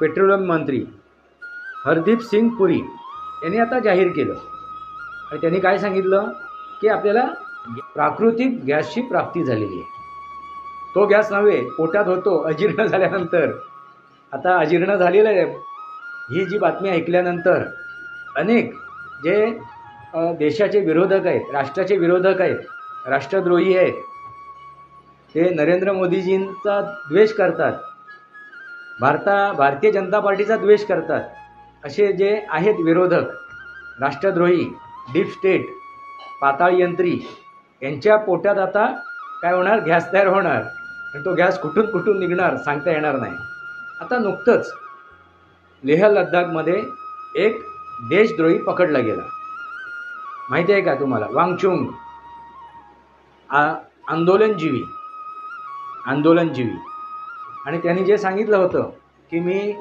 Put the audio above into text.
Petroleum मंत्री हरदीप सिंग पुरी यांनी आता जाहीर केलं. आणि त्यांनी काय सांगितलं? की आपल्याला प्राकृतिक गॅसची प्राप्ती झालेली आहे. तो गॅस नव्हे पोटात होतो अजीर्ण झाल्यानंतर. आता अजीर्ण झालेलं आहे. ही जी बातमी ऐकल्यानंतर अनेक जे देशाचे विरोधक आहेत राष्ट्राचे विरोधक आहेत राष्ट्रद्रोही आहेत ते नरेंद्र मोदीजींचा द्वेष करतात. भारता भारतीय जनता पार्टीचा द्वेष करतात. असे जे आहेत विरोधक राष्ट्रद्रोही डीप स्टेट पाताळ यंत्री यांच्या पोटात आता काय होणार? गॅस तयार होणार. आणि तो गॅस कुठून कुठून निघणार सांगता येणार नाही. आता नुकतंच लेह लद्दाखमध्ये एक देशद्रोही पकडला गेला. माहिती आहे का तुम्हाला? वांगचुंग आ आंदोलनजीवी आंदोलनजीवी. आणि त्यांनी जे सांगितलं होतं की मी